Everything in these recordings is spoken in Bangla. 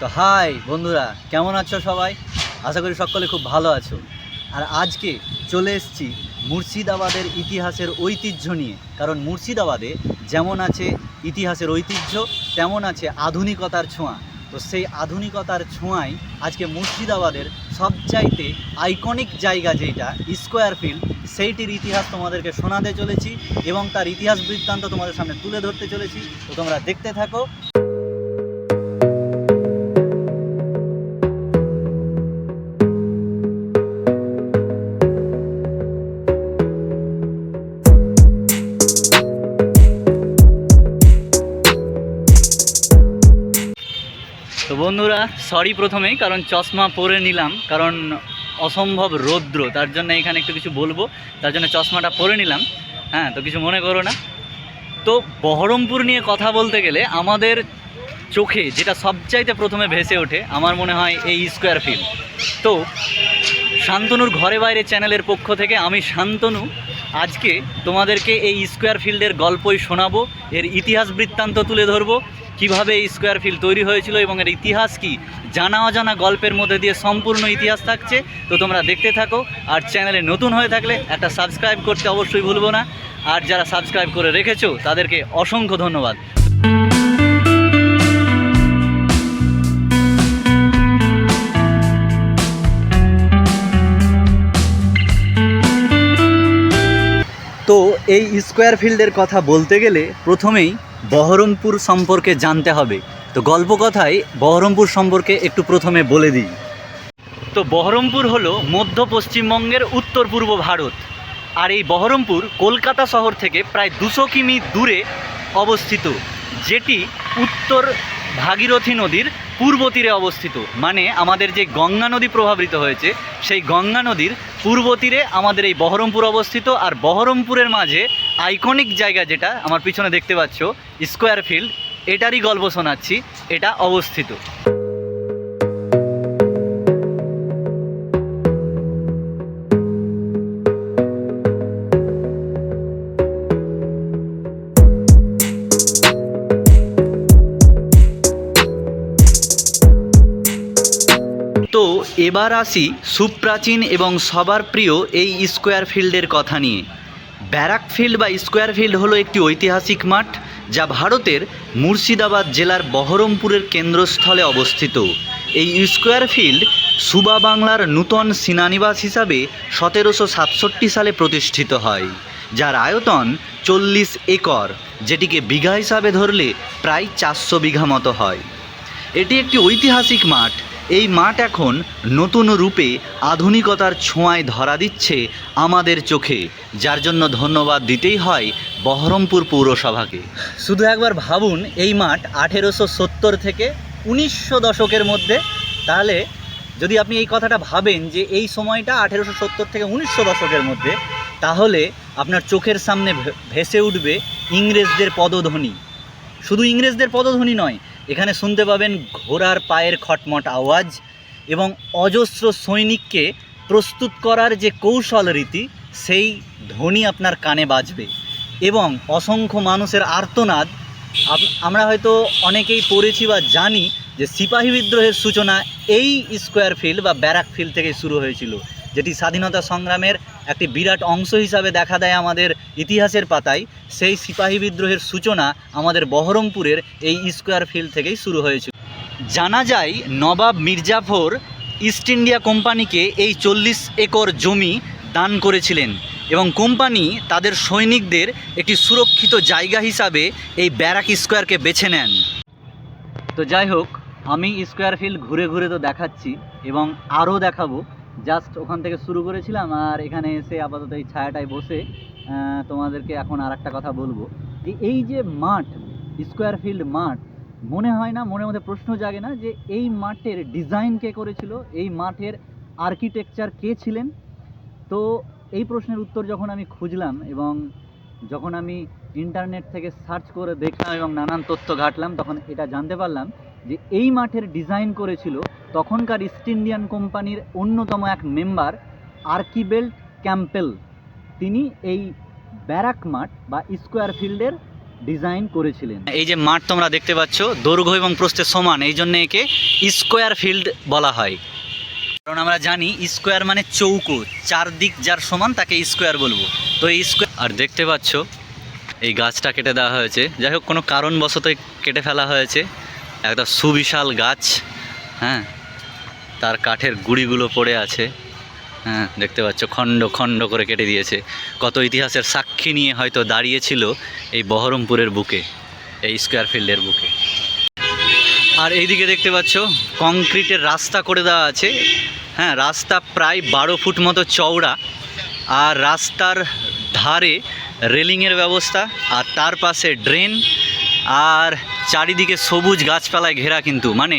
তো হাই বন্ধুরা, কেমন আছো সবাই? আশা করি সকলে খুব ভালো আছো। আর আজকে চলে এসেছি মুর্শিদাবাদের ইতিহাসের ঐতিহ্য নিয়ে। কারণ মুর্শিদাবাদে যেমন আছে ইতিহাসের ঐতিহ্য, তেমন আছে আধুনিকতার ছোঁয়া। তো সেই আধুনিকতার ছোঁয়ায় আজকে মুর্শিদাবাদের সবচাইতে আইকনিক জায়গা যেটা স্কোয়ার ফিল্ড সেইটির ইতিহাস তোমাদেরকে শোনাতে চলেছি এবং তার ইতিহাস বৃত্তান্ত তোমাদের সামনে তুলে ধরতে চলেছি। তো তোমরা দেখতে থাকো। বন্ধুরা সরি প্রথমেই, কারণ চশমা পরে নিলাম, কারণ অসম্ভব রৌদ্র, তার জন্য এখানে একটু কিছু বলব, তার জন্য চশমাটা পরে নিলাম হ্যাঁ তো কিছু মনে করো না। তো বহরমপুর নিয়ে কথা বলতে গেলে, আমাদের চোখে যেটা সবচাইতে প্রথমে ভেসে ওঠে, আমার মনে হয় এই স্কোয়ার ফিল্ড তো শান্তনুর ঘরে বাইরে চ্যানেলের পক্ষ থেকে আমি শান্তনু আজকে তোমাদেরকে এই স্কোয়ার ফিল্ডের গল্পই শোনাবো। এর ইতিহাস বৃত্তান্ত তুলে ধরবো। কীভাবে এই স্কোয়ার ফিল্ড তৈরি হয়েছিল এবং এর ইতিহাস কি? জানা অজানা গল্পের মধ্যে দিয়ে সম্পূর্ণ ইতিহাস থাকছে। তো তোমরা দেখতে থাকো। আর চ্যানেলে নতুন হয়ে থাকলে একটা সাবস্ক্রাইব করতে অবশ্যই ভুলবো না। আর যারা সাবস্ক্রাইব করে রেখেছো, তাদেরকে অসংখ্য ধন্যবাদ। তো এই স্কোয়ার ফিল্ডের কথা বলতে গেলে প্রথমেই বহরমপুর সম্পর্কে জানতে হবে। তো গল্প কথায় বহরমপুর সম্পর্কে একটু প্রথমে বলে দিই। তো বহরমপুর হলো মধ্য পশ্চিমবঙ্গের উত্তর পূর্ব ভারত। আর এই বহরমপুর কলকাতা শহর থেকে প্রায় দুশো কিমি দূরে অবস্থিত, যেটি উত্তর ভাগীরথী নদীর পূর্ব তীরে অবস্থিত। মানে আমাদের যে গঙ্গা নদী প্রভাবিত হয়েছে, সেই গঙ্গা নদীর পূর্ব তীরে আমাদের এই বহরমপুর অবস্থিত আর বহরমপুরের মাঝে আইকনিক জায়গা যেটা আমার পিছনে দেখতে পাচ্ছ স্কোয়ার ফিল্ড এটারই গল্প শোনাচ্ছি, এটা অবস্থিত। তো এবার আসি সুপ্রাচীন এবং সবার প্রিয় এই স্কোয়ার ফিল্ডের কথা নিয়ে। ব্যারাক ফিল্ড বা স্কোয়ার ফিল্ড হলো একটি ঐতিহাসিক মাঠ যা ভারতের মুর্শিদাবাদ জেলার বহরমপুরের কেন্দ্রস্থলে অবস্থিত। এই স্কোয়ার ফিল্ড সুবা বাংলার নূতন সেনানিবাস হিসাবে সতেরোশো সাতষট্টি সালে প্রতিষ্ঠিত হয়, যার আয়তন চল্লিশ একর, যেটিকে বিঘা হিসাবে ধরলে প্রায় চারশো বিঘা মতো হয়। এটি একটি ঐতিহাসিক মাঠ এই মাঠ এখন নতুন রূপে আধুনিকতার ছোঁয়ায় ধরা দিচ্ছে আমাদের চোখে, যার জন্য ধন্যবাদ দিতেই হয় বহরমপুর পৌরসভাকে। শুধু একবার ভাবুন, এই মাঠ আঠেরোশো সত্তর থেকে উনিশশো দশকের মধ্যে। তাহলে যদি আপনি এই কথাটা ভাবেন যে এই সময়টা আঠেরোশো সত্তর থেকে উনিশশো দশকের মধ্যে, তাহলে আপনার চোখের সামনে ভেসে উঠবে ইংরেজদের পদধ্বনি। শুধু ইংরেজদের পদধ্বনি নয় এখানে শুনতে পাবেন ঘোড়ার পায়ের খটমট আওয়াজ এবং অজস্র সৈনিককে প্রস্তুত করার যে কৌশল রীতি, সেই ধ্বনি আপনার কানে বাজবে। এবং অসংখ্য মানুষের আর্তনাদ আমরা হয়তো অনেকেই পড়েছি বা জানি যে সিপাহী বিদ্রোহের সূচনা এই স্কোয়ার ফিল্ড বা ব্যারাক ফিল্ড থেকে শুরু হয়েছিল। যেটি স্বাধীনতা সংগ্রামের একটি বিরাট অংশ হিসাবে দেখা দেয় আমাদের ইতিহাসের পাতায়, সেই সিপাহী বিদ্রোহের সূচনা আমাদের বহরমপুরের এই স্কোয়ার ফিল্ড থেকেই শুরু হয়েছিল। জানা যায়, নবাব মির্জাফর ইস্ট ইন্ডিয়া কোম্পানিকে এই চল্লিশ একর জমি দান করেছিলেন এবং কোম্পানি তাদের সৈনিকদের একটি সুরক্ষিত জায়গা হিসাবে এই ব্যারাক স্কোয়ারকে বেছে নেন। তো যাই হোক, আমি স্কোয়ার ফিল্ড ঘুরে ঘুরে তো দেখাচ্ছি এবং আরও দেখাবো। জাস্ট ওখান থেকে শুরু করেছিলাম আর এখানে এসে আপাতত এই ছায়াটায় বসে তোমাদেরকে এখন আর একটা কথা বলব। যে এই যে মাঠ, স্কোয়ার ফিল্ড মাঠ, মনে হয় না, মনের মধ্যে প্রশ্ন জাগে না যে এই মাঠের ডিজাইন কে করেছিল, এই মাঠের আর্কিটেকচার কে ছিলেন? তো এই প্রশ্নের উত্তর যখন আমি খুঁজলাম এবং যখন আমি ইন্টারনেট থেকে সার্চ করে দেখলাম এবং নানান তথ্য ঘাটলাম, তখন এটা জানতে পারলাম যে এই মাঠের ডিজাইন করেছিল তখনকার ইস্ট ইন্ডিয়ান কোম্পানির অন্যতম এক মেম্বার আর্কিবেল্ট ক্যাম্পেল। তিনি এই ব্যারাক মাঠ বা স্কোয়ার ফিল্ডের ডিজাইন করেছিলেন। এই যে মাঠ তোমরা দেখতে পাচ্ছ, দৈর্ঘ্য এবং প্রস্থে সমান, এই জন্য একে স্কোয়ার ফিল্ড বলা হয়। কারণ আমরা জানি, স্কোয়ার মানে চৌকো, চারদিক যার সমান তাকে স্কোয়ার বলব। তো এই স্কোয়ার আর দেখতে পাচ্ছ, এই গাছটা কেটে দেওয়া হয়েছে। যাই হোক, কোনো কারণবশত কেটে ফেলা হয়েছে। একটা সুবিশাল গাছ হ্যাঁ? তার কাঠের গুড়িগুলো পড়ে আছে। হ্যাঁ দেখতে পাচ্ছ, খণ্ড খণ্ড করে কেটে দিয়েছে। কত ইতিহাসের সাক্ষী নিয়ে হয়তো দাঁড়িয়েছিল এই বহরমপুরের বুকে, এই স্কোয়ার ফিল্ডের বুকে। আর এইদিকে দেখতে পাচ্ছ, কংক্রিটের রাস্তা করে দেওয়া আছে। হ্যাঁ রাস্তা প্রায় বারো ফুট মতো চওড়া। আর রাস্তার ধারে রেলিংয়ের ব্যবস্থা, আর তার পাশে ড্রেন, আর চারিদিকে সবুজ গাছপালায় ঘেরা কিন্তু। মানে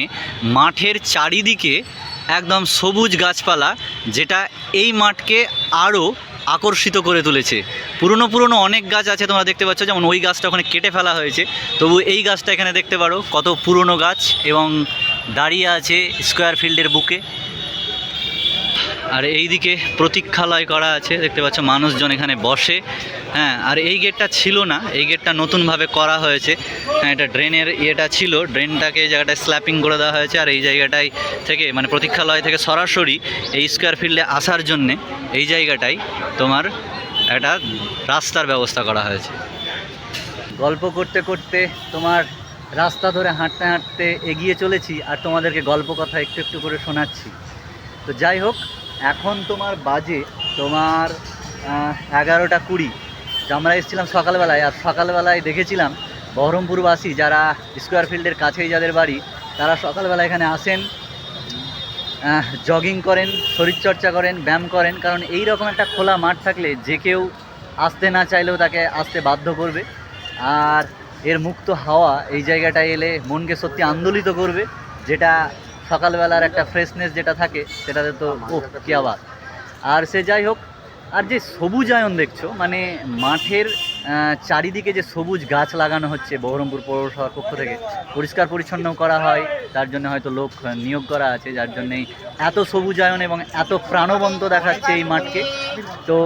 মাঠের চারিদিকে একদম সবুজ গাছপালা যেটা এই মাঠকে আরও আকর্ষিত করে তুলেছে। পুরনো পুরনো অনেক গাছ আছে তোমরা দেখতে পাচ্ছ, যেমন ওই গাছটা ওখানে কেটে ফেলা হয়েছে। তবু এই গাছটা এখানে দেখতে পারো কত পুরনো গাছ এবং দাঁড়িয়ে আছে স্কোয়ার ফিল্ডের বুকে। আর এই দিকে প্রতীক্ষালয় করা আছে, দেখতে পাচ্ছ মানুষজন এখানে বসে। হ্যাঁ আর এই গেটটা ছিল না, এই গেটটা নতুনভাবে করা হয়েছে। হ্যাঁ এটা ড্রেনের ইয়েটা ছিল, ড্রেনটাকে এই জায়গাটায় স্ল্যাপিং করে দেওয়া হয়েছে, আর এই জায়গাটায় থেকে মানে প্রতীক্ষালয় থেকে সরাসরি এই স্কোয়ার ফিল্ডে আসার জন্যে এই জায়গাটায় তোমার একটা রাস্তার ব্যবস্থা করা হয়েছে। গল্প করতে করতে তোমার রাস্তা ধরে হাঁটতে হাঁটতে এগিয়ে চলেছি, আর তোমাদেরকে গল্প কথা একটু একটু করে শোনাচ্ছি। তো যাই হোক এখন তোমার বাজে তোমার এগারোটা কুড়ি। আমরা এসেছিলাম সকালবেলায়, আর সকালবেলায় দেখেছিলাম বহরমপুরবাসী যারা স্কোয়ার ফিল্ডের কাছেই যাদের বাড়ি, তারা সকালবেলা এখানে আসেন জগিং করেন, শরীরচর্চা করেন, ব্যায়াম করেন, কারণ এই রকম একটা খোলা মাঠ থাকলে যে কেউ আসতে না চাইলেও তাকে আসতে বাধ্য করবে। আর এর মুক্ত হাওয়া এই জায়গাটায় এলে মনকে সত্যি আন্দোলিত করবে, যেটা সকালবেলার একটা ফ্রেশনেস যেটা থাকে, সেটাতে তো ও কি আবার। আর সে যাই হোক, আর যে সবুজায়ন দেখছ মানে মাঠের চারিদিকে যে সবুজ গাছ লাগানো হচ্ছে বহরমপুর পৌরসভার পক্ষ থেকে, পরিষ্কার পরিচ্ছন্ন করা হয়, তার জন্য হয়তো লোক নিয়োগ করা আছে, যার জন্যেই এত সবুজায়ন এবং এত প্রাণবন্ত দেখাচ্ছে এই মাঠকে। তো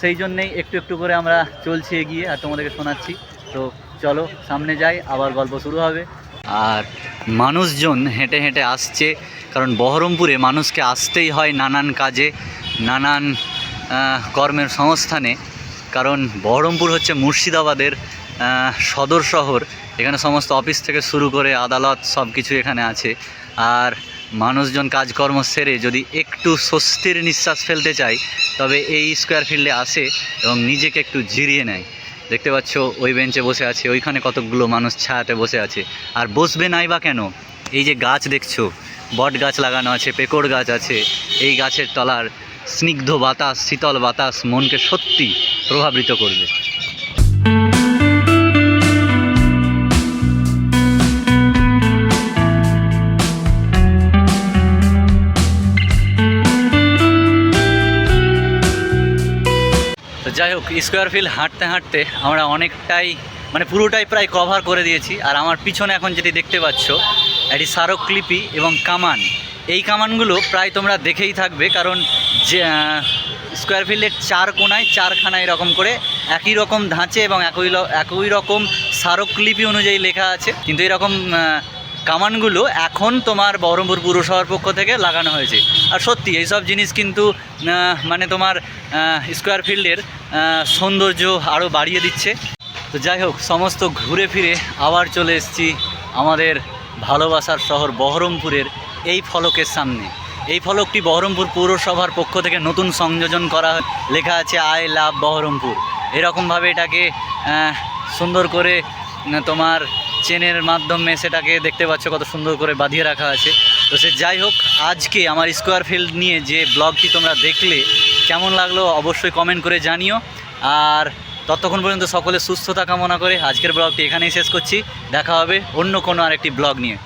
সেই জন্যেই একটু একটু করে আমরা চলছি এগিয়ে, আর তোমাদেরকে শোনাচ্ছি। তো চলো, সামনে যাই, আবার গল্প শুরু হবে। আর মানুষজন হেঁটে হেঁটে আসছে, কারণ বহরমপুরে মানুষকে আসতেই হয় নানান কাজে, নানান কর্মের সংস্থানে। কারণ বহরমপুর হচ্ছে মুর্শিদাবাদের সদর শহর। এখানে সমস্ত অফিস থেকে শুরু করে আদালত সব কিছু এখানে আছে। আর মানুষজন কাজকর্ম সেরে যদি একটু স্বস্তির নিঃশ্বাস ফেলতে চায়, তবে এই স্কোয়ার ফিল্ডে আসে এবং নিজেকে একটু জিরিয়ে নেয়। দেখতে পাচ্ছ, ওই বেঞ্চে বসে আছে, ওইখানে কতকগুলো মানুষ ছায়াতে বসে আছে। আর বসবে নাই বা কেন? এই যে গাছ দেখছ, বট গাছ লাগানো আছে পেকড় গাছ আছে, এই গাছের তলার স্নিগ্ধ বাতাস, শীতল বাতাস মনকে সত্যি প্রভাবিত করবে। স্কোয়ার ফিল হাঁটতে হাঁটতে আমরা অনেকটাই মানে পুরোটাই প্রায় কভার করে দিয়েছি। আর আমার পিছনে এখন যেটি দেখতে পাচ্ছ, এটি স্মারকলিপি এবং কামান। এই কামানগুলো প্রায় তোমরা দেখেই থাকবে, কারণ যে স্কোয়ার ফিল্ডের চার কোনায় চারখানা এরকম করে একই রকম ধাঁচে এবং একই একই রকম স্মারকলিপি অনুযায়ী লেখা আছে। কিন্তু এরকম কামানগুলো এখন তোমার বহরমপুর পুরসভার পক্ষ থেকে লাগানো হয়েছে। আর সত্যি, এইসব জিনিস কিন্তু মানে তোমার স্কোয়ার ফিল্ডের সৌন্দর্য আরও বাড়িয়ে দিচ্ছে। তো যাই হোক, সমস্ত ঘুরে ফিরে আবার চলে এসেছি আমাদের ভালোবাসার শহর বহরমপুরের এই ফলকের সামনে। এই ফলকটি বহরমপুর পৌরসভার পক্ষ থেকে নতুন সংযোজন করা লেখা আছে আই লাভ বহরমপুর। এরকমভাবে এটাকে সুন্দর করে তোমার চেনের মাধ্যমে সেটাকে দেখতে পাচ্ছ কত সুন্দর করে বাঁধিয়ে রাখা আছে। তো সে যাই হোক, আজকে আমার স্কোয়ার ফিল্ড নিয়ে যে ব্লগটি তোমরা দেখলে, কেমন লাগল অবশ্যই কমেন্ট করে জানিও। আর ততক্ষণ পর্যন্ত সকলে সুস্থতা কামনা করে আজকের ব্লগটি এখানেই শেষ করছি। দেখা হবে অন্য কোনো আরেকটি ব্লগ নিয়ে।